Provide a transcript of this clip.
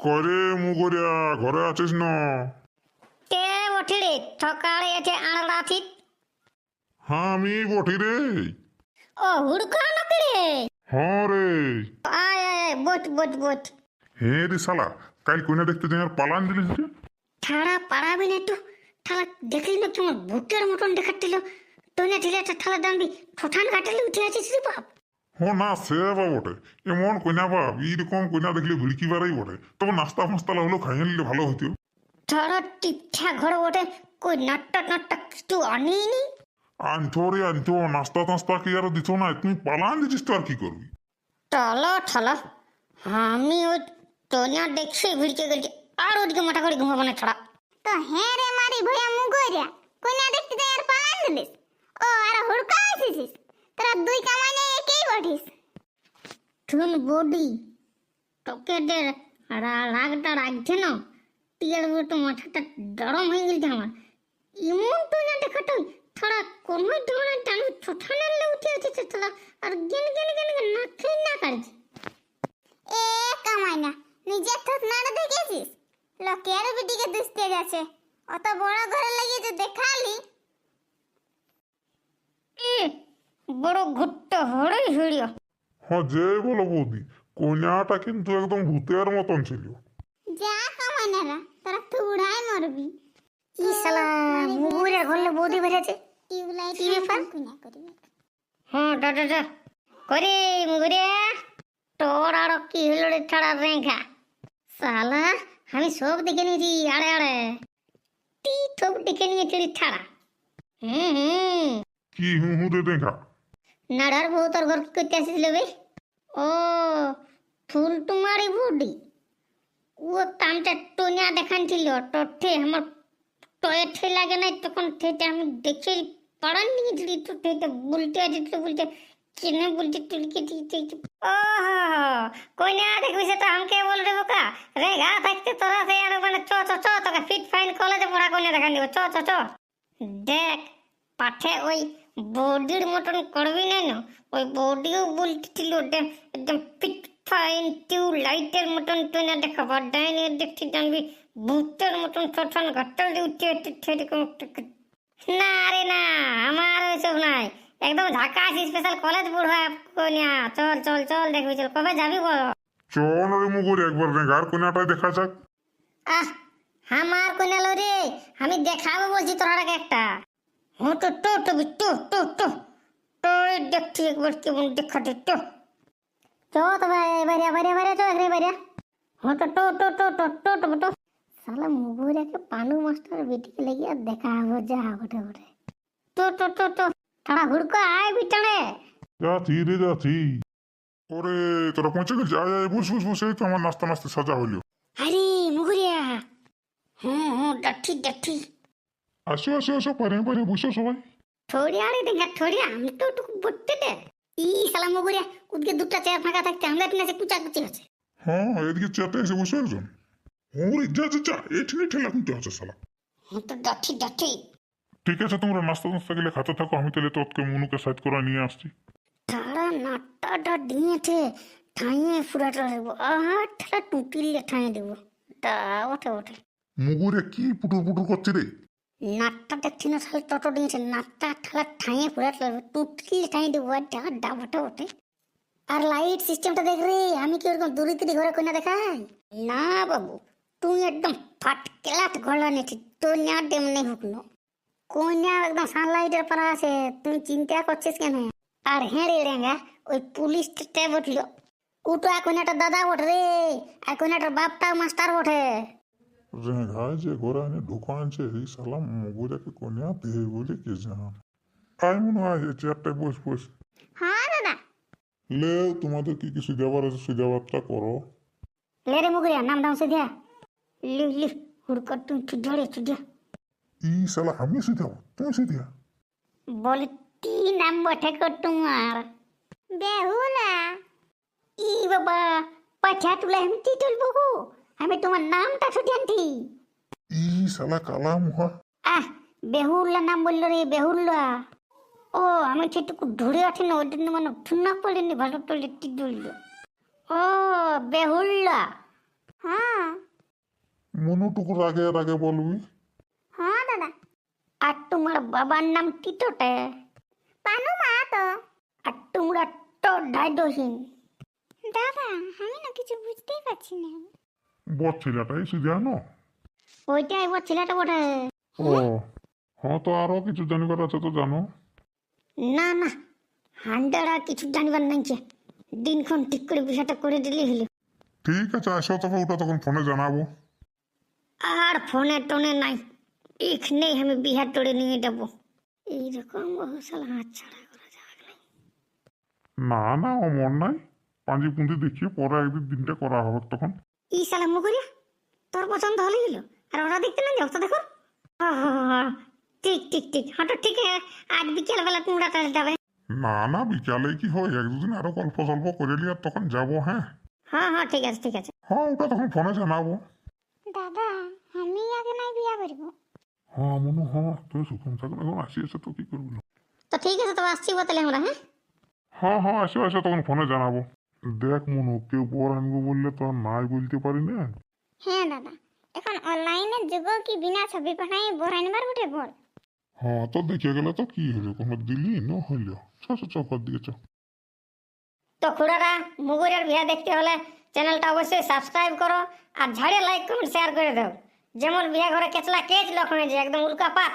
করে মুগরিয়া ঘরে আছিস না? কে বঠিরে? সকালে এসে আনলা ঠিক হ্যাঁ আমি বটি রে ও হুড়কা নাকি রে হ্যাঁ রে। আয় আয় বট বট বট হে রে শালা কাল কোনে দেখতে যাই আর পালান দিলিস রে ঠাড়া পাড়াবি না একটু। ঠাড়া দেখলি না তোমার ভূতের মতন দেখাচ্ছিল? টনে ঠেলে একটা ঠাড়া দামবি ঠোঁঠান কাটালে উঠে আছিস রে বাপ। ও না সে বা বটে এমন কইনা বাপ এইরকম কইনা দেখলে ভিড়কি বাড়াই বটে তবে নাস্তা ফাস্তা হলো খাইয়ে নিলে ভালো হইতো ঠাড়া টিপঠা ঘরে ওঠে কই নাট্টা নাট্টা কিছু আনিনি আনতো রে আনতো নাস্তা টাস্তা কি আর দিত না তুমি পালান দিছিস তো আর কি করবি টলো ঠলো আমি ওই টনিয়া দেখছি ভিড়কে গেছি আর ওদিকে মাথা করে ঘুমাবো না ছাড়া তো হ্যাঁ রে মারি ভয়া মুগরিয়া কোনা দেখতে যাই আর পালান দিলিস ও আর হুড়কা আসিস তোরা দুই কামানে একই বঠিস শুন বডি তোকে যে রাগটা রাখছে না। টিয়ার তো মাথাটা গরম হয়ে গেছে আমার। এমন তো না দেখাতো থোড়া কোনো ধরনের টান ছোটা নালে উঠে আছে থোড়া আর গেন গেন গেন না খেয়ে না কাটছে এ কামাই না নিজের নাড়া দেখেছিস? লোকের বিটিকে দুষতে গেছে। অত বড় ঘরে লাগিয়ে যে দেখালি। বড় ঘুরতে হড়ই হড়িয়া। হ্যাঁ যে বলো বৌদি কন্যাটা কিন্তু একদম ভূতের মতন ছিল। যা কামাইনারা তোরা তুড়াই মরবি। ই শালা মুগুরে ঘরলে বৌদি বেড়েছে টিউবলাইট কি ব্যাপার? কুনা করবি। হ্যাঁ দা দা দা করে মুগুরে। তোর আর কি হলো রে ছাড়া রেখা? শালা আমি সব দেখে নিয়েছি আড়ে আড়ে। টি সব দেখে নিয়েছি ছাড়া। হুম হুম কি হু হু রে দেখা নাড়ার বউ তোর ঘর কি করতে আসিছিল বে? ও, ফুল তোমারই বডি। ও কামটা টোনিয়া দেখানছিল, টঠে আমার টয়ে ঠে লাগে নাই, তখন ঠেটে আমি দেখে পাড়ান নিয়েছিলি তো ঠেটে বলতে আছে, তো বলতে কেনে বলতে টুলকে দিতে ও কই না দেখবি সে তো আমাকে বল রে বোকা রে গা থাকতে তোরা সেই আর মানে চ চ চ, তোকে ফিট ফাইন কলেজে পড়া কইনে দেখান দিব, চ চ চ। দেখ পাঠে ওই বডির মতন করবি না না ওই বডিও বলতেছিল ওটা একদম ফিট ফাইন টিউ লাইটের মতন তুই না দেখাবো ডাইনে দেখতে জানবি ভূতের মতন ছটন ঘাটল উঠে সেরকম একটা না রে না আমার ওইসব নাই। একদম ঢাকা স্পেশাল কলেজ পড়া কোনিয়া চল চল চল দেখবি চল কবে যাবি বল? চল রে মুগুরি একবার দেখা আর কন্যাটাই দেখা যাক। আহ আমার কোনালো রে আমি দেখাবো বলছি তোরা একটা। হ্যাঁ তো তো তবে তো তো তো তোরে দেখছি একবার কেমন দেখাতে তো চো তো ভাই এবারে এবারে এবারে চো এবারে এবারে হ্যাঁ তো তো তো তো তো তো তবে তো সালা মুগুরাকে পানু মাস্টার বেটিকে লাগিয়ে দেখা হব যা গোটে গোটে তো তো তো তো তাড়া হুড়কো আয় বিটাড়ে যাচ্ছি রে যাচ্ছি ওরে তোরা পৌঁছে গেছিস আয় আয় বস বস বস এই তো আমার নাস্তা নাস্তা সাজা হলো আরে মুগুরিয়া হুম হুম ডাঠি ডাঠি আসো আসো আসো পারে পারে বসো সবাই। থোড়িয়া রে দেখা থোড়িয়া আমি তো একটু বলতে দে। ই সালা মগুরিয়া উদকে দুটা চেয়ার ফাঁকা থাকতে আমরা এখানে এসে কুচাকুচি হচ্ছে। হ্যাঁ এদিকে চেয়ারটা এসে বসে একজন ওরে যা যা যা এখানে ঠেলা কিন্তু আছে শালা হ্যাঁ তো ডাঠি ডাঠি। ঠিক আছে তোমরা নাস্তা টাস্তা গেলে খাতে থাকো আমি তাহলে তোকে মনুকে সাইড করে নিয়ে আসছি। তারা নাট্টাটা দিয়েছে ঠাইয়ে ফুরাটা দেবো আহা ঠেলা টুটিলে ঠাইয়ে দেবো। তা ওঠে ওঠে। মুগুরে কি পুটুর পুটুর করছে রে? নাটটা দেখছি না, তাহলে টোটো দিয়েছে নাটটা ঠেলা ঠাইয়ে ফুরাটা দেবো টুটিলে ঠাইয়ে দেবো আর ডা ডাবাটা ওঠে আর লাইট সিস্টেমটা দেখ রে, আমি কি ওরকম দূরিতিরি ঘরে কোনা দেখাই? না বাবু, তুই একদম ফাটকেলাট ঘোলা নিয়েছি তোর না তেমনি হুকনো। কোনা একদম সানলাইটের পারা আছে, তুই চিন্তা করছিস কেন? আর হ্যাঁ রে রেঙ্গা ওই পুলিশটা বটলো উটো এখন একটা দাদা ওঠে রে এখন একটা বাপটা মাস্টার ওঠে রেঘায় যে ঘরে আনে ঢুকানছে এই শালা মুগুরাকে কোনিয়া দেহে বলে কে জান? আয় মনে হয় এই চেয়ারটায় বস বস। হ্যাঁ দাদা। লে তোমাদের কি কিছু দেওয়ার আছে সে দেওয়ারটা করো। লে রে মুগুরিয়া নাম দাম সিধিয়া লি লি হুড়কর তুমি চুঝড়ে চুঝা ই শালা আমি সে দেবো তুমি সে দিয়া। বলে কি নাম বটে কর তোমার। বেহুলা। ই বাবা পাছা তুলে আমি বহু আমি তোমার নামটা শুধু আনছি ই শালা কালা মুহা। আহ বেহুল্লা নাম বলল রে বেহুল্লা। ও আমি সেটুকু ধরে আছি না ওই জন্য মানে ঠুনা পড়েনি ভালো তো তোলে টিটল ও বেহুল্লা। হ্যাঁ। মনুটুকুর আগে আর আগে বলবি। হ্যাঁ দাদা। আর তোমার বাবার নাম টিটোটে পানু মা তো। আর তোমরা তো ডাইডোহীন। দাদা আমি না কিছু বুঝতেই পারছি না। বর ছেলেটাই শুধু জানো? ওইটাই ওর ছেলেটা বটে। ও হ্যাঁ তো আরও কিছু জানিবার আছে তো জানো? না না হান্ড্রেড আর কিছু জানিবার নাই যে। দিনক্ষণ ঠিক করে বিষয়টা করে দিলেই হলো। ঠিক আছে আসো তবে ওটা তখন ফোনে জানাব। আর ফোনে টোনে নাই। এখানেই আমি বিহার টোড়ে নিয়ে যাব। এইরকম সালা হাত ছাড়া করা যাবে না না অমর নাই। পাঁজি পুঁজি দেখিয়ে পরে একদিন দিনটা করা হবে তখন। ই সালা মুখরিয়া তোর পছন্দ হলে। গেল আর ওরা দেখতে না যাও তো দেখো। ঠিক ঠিক ঠিক। হ্যাঁ তো ঠিক আছে। আজ বিকেল বেলা তোমরা তাহলে যাবে। না না বিকালে কি হয়? এক দুদিন আরও গল্প সল্প করে নিয়ে আর তখন যাব হ্যাঁ? হ্যাঁ হ্যাঁ ঠিক আছে ঠিক আছে। হ্যাঁ ওটা তখন ফোনে জানাব। দাদা আমি আগে নাই বিয়া করব। হ্যাঁ মনু হ্যাঁ তুই সুখম থাকুন এখন আসিয়েছে তো কি করবি? তো ঠিক আছে তো আসছি তাহলে আমরা হ্যাঁ? হ্যাঁ হ্যাঁ আসো আসো তখন ফোনে জানাব। দেখ মনু কেউ বর আনব বললে তো আর নাই বলতে পারি না। হ্যাঁ দাদা এখন অনলাইনের যুগ কি বিনা ছবি পাঠাই বড় আনবার উঠে বল? হ্যাঁ তো দেখে গেলে তো কি হলো? কোনো দিলি না হইল চ চ চপার চ। তো খুড়ারা মুগুরের বিয়া দেখতে হলে চ্যানেলটা অবশ্যই সাবস্ক্রাইব করো আর ঝাড়ে লাইক কমেন্ট শেয়ার করে দাও। যেমন বিয়া ঘরে কেচলা কেচ লক্ষণে যে একদম উল্কা পাত।